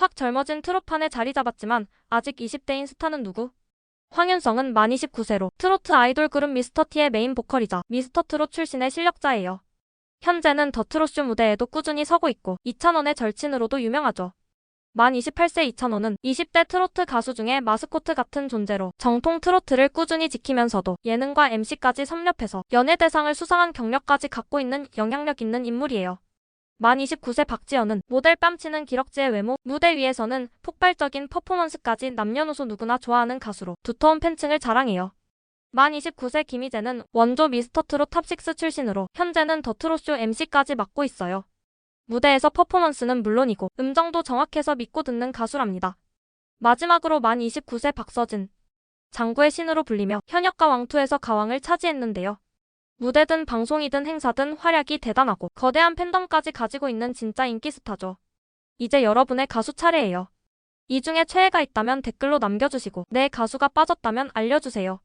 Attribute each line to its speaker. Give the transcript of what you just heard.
Speaker 1: 확 젊어진 트롯판에 자리 잡았지만 아직 20대인 스타는 누구? 황윤성은 만 29세로 트로트 아이돌 그룹 미스터티의 메인 보컬이자 미스터트롯 출신의 실력자예요. 현재는 더 트롯쇼 무대에도 꾸준히 서고 있고 이찬원의 절친으로도 유명하죠. 만 28세 이찬원은 20대 트로트 가수 중에 마스코트 같은 존재로 정통 트로트를 꾸준히 지키면서도 예능과 MC까지 섭렵해서 연예대상을 수상한 경력까지 갖고 있는 영향력 있는 인물이에요. 만 29세 박지연은 모델 뺨치는 기럭지의 외모, 무대 위에서는 폭발적인 퍼포먼스까지 남녀노소 누구나 좋아하는 가수로 두터운 팬층을 자랑해요. 만 29세 김희재는 원조 미스터트롯 탑6 출신으로 현재는 더트롯쇼 MC까지 맡고 있어요. 무대에서 퍼포먼스는 물론이고 음정도 정확해서 믿고 듣는 가수랍니다. 마지막으로 만 29세 박서진. 장구의 신으로 불리며 현역과 왕투에서 가왕을 차지했는데요. 무대든 방송이든 행사든 활약이 대단하고 거대한 팬덤까지 가지고 있는 진짜 인기 스타죠. 이제 여러분의 가수 차례예요. 이 중에 최애가 있다면 댓글로 남겨주시고 내 가수가 빠졌다면 알려주세요.